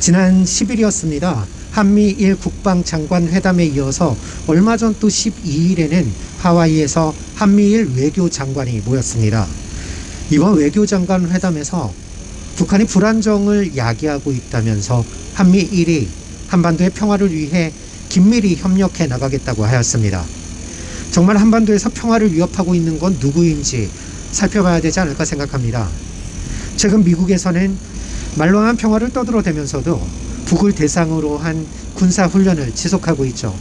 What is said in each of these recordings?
지난 10일이었습니다. 한미일 국방장관 회담에 이어서 얼마 전 또 12일에는 하와이에서 한미일 외교장관이 모였습니다. 이번 외교장관 회담에서 북한이 불안정을 야기하고 있다면서 한미일이 한반도의 평화를 위해 긴밀히 협력해 나가겠다고 하였습니다. 정말 한반도에서 평화를 위협하고 있는 건 누구인지 살펴봐야 되지 않을까 생각합니다. 최근 미국에서는 말로만 평화를 떠들어대면서도 북을 대상으로 한 군사 훈련을 지속하고 있죠.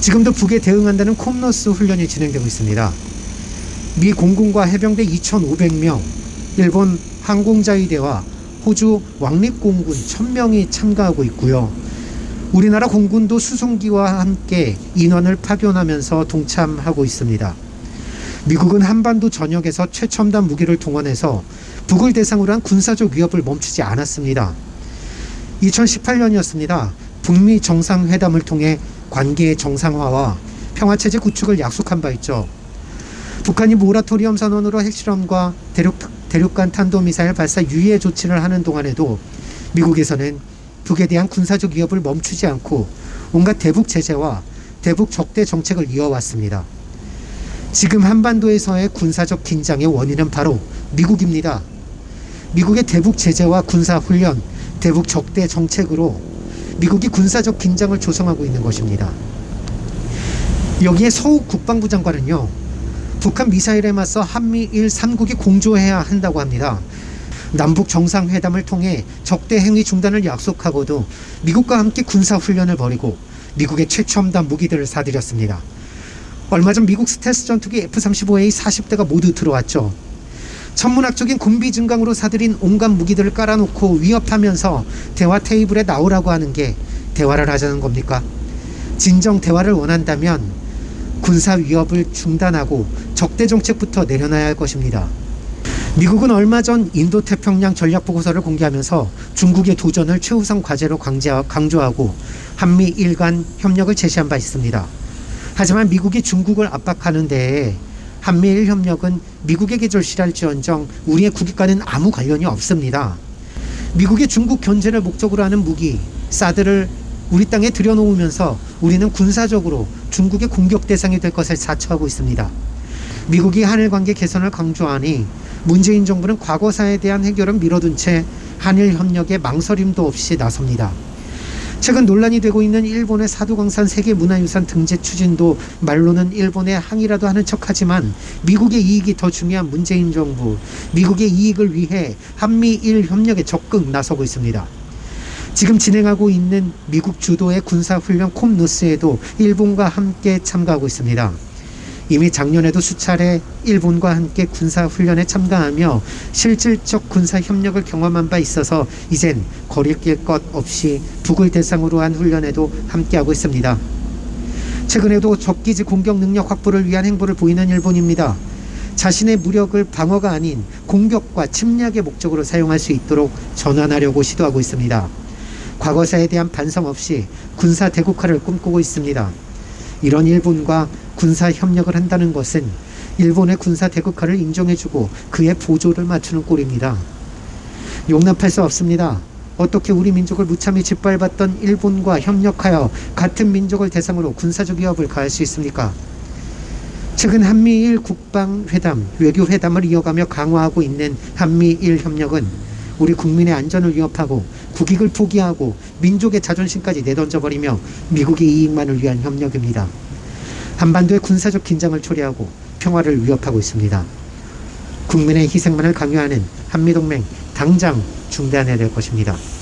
지금도 북에 대응한다는 콤노스 훈련이 진행되고 있습니다. 미 공군과 해병대 2,500명, 일본 항공자위대와 호주 왕립공군 1,000명이 참가하고 있고요. 우리나라 공군도 수송기와 함께 인원을 파견하면서 동참하고 있습니다. 미국은 한반도 전역에서 최첨단 무기를 동원해서 북을 대상으로 한 군사적 위협을 멈추지 않았습니다. 2018년이었습니다. 북미 정상회담을 통해 관계의 정상화와 평화체제 구축을 약속한 바 있죠. 북한이 모라토리엄 선언으로 핵실험과 대륙, 대륙간 탄도미사일 발사 유예 조치를 하는 동안에도 미국에서는 북에 대한 군사적 위협을 멈추지 않고 온갖 대북 제재와 대북 적대 정책을 이어왔습니다. 지금 한반도에서의 군사적 긴장의 원인은 바로 미국입니다. 미국의 대북 제재와 군사 훈련, 대북 적대 정책으로 미국이 군사적 긴장을 조성하고 있는 것입니다. 여기에 서욱 국방부 장관은요, 북한 미사일에 맞서 한미일 3국이 공조해야 한다고 합니다. 남북 정상회담을 통해 적대 행위 중단을 약속하고도 미국과 함께 군사 훈련을 벌이고 미국의 최첨단 무기들을 사들였습니다. 얼마 전 미국 스텔스 전투기 F-35A 40대가 모두 들어왔죠. 천문학적인 군비 증강으로 사들인 온갖 무기들을 깔아놓고 위협하면서 대화 테이블에 나오라고 하는 게 대화를 하자는 겁니까? 진정 대화를 원한다면 군사 위협을 중단하고 적대 정책부터 내려놔야 할 것입니다. 미국은 얼마 전 인도 태평양 전략 보고서를 공개하면서 중국의 도전을 최우선 과제로 강조하고 한미 일 간 협력을 제시한 바 있습니다. 하지만 미국이 중국을 압박하는 데에 한미일 협력은 미국에게 절실할지언정 우리의 국익과는 아무 관련이 없습니다. 미국의 중국 견제를 목적으로 하는 무기 사드를 우리 땅에 들여놓으면서 우리는 군사적으로 중국의 공격 대상이 될 것을 자처하고 있습니다. 미국이 한일 관계 개선을 강조하니 문재인 정부는 과거사에 대한 해결을 미뤄둔 채 한일 협력에 망설임도 없이 나섭니다. 최근 논란이 되고 있는 일본의 사두광산 세계문화유산 등재 추진도 말로는 일본의 항의라도 하는 척하지만 미국의 이익이 더 중요한 문재인 정부, 미국의 이익을 위해 한미일 협력에 적극 나서고 있습니다. 지금 진행하고 있는 미국 주도의 군사훈련 콤누스에도 일본과 함께 참가하고 있습니다. 이미 작년에도 수차례 일본과 함께 군사 훈련에 참가하며 실질적 군사 협력을 경험한 바 있어서 이젠 거리낄 것 없이 북을 대상으로 한 훈련에도 함께하고 있습니다. 최근에도 적기지 공격 능력 확보를 위한 행보를 보이는 일본입니다. 자신의 무력을 방어가 아닌 공격과 침략의 목적으로 사용할 수 있도록 전환하려고 시도하고 있습니다. 과거사에 대한 반성 없이 군사 대국화를 꿈꾸고 있습니다. 이런 일본과 군사 협력을 한다는 것은 일본의 군사 대국화를 인정해주고 그의 보조를 맞추는 꼴입니다. 용납할 수 없습니다. 어떻게 우리 민족을 무참히 짓밟았던 일본과 협력하여 같은 민족을 대상으로 군사적 위협을 가할 수 있습니까? 최근 한미일 국방회담, 외교회담을 이어가며 강화하고 있는 한미일 협력은 우리 국민의 안전을 위협하고 국익을 포기하고 민족의 자존심까지 내던져버리며 미국의 이익만을 위한 협력입니다. 한반도의 군사적 긴장을 초래하고 평화를 위협하고 있습니다. 국민의 희생만을 강요하는 한미동맹 당장 중단해야 될 것입니다.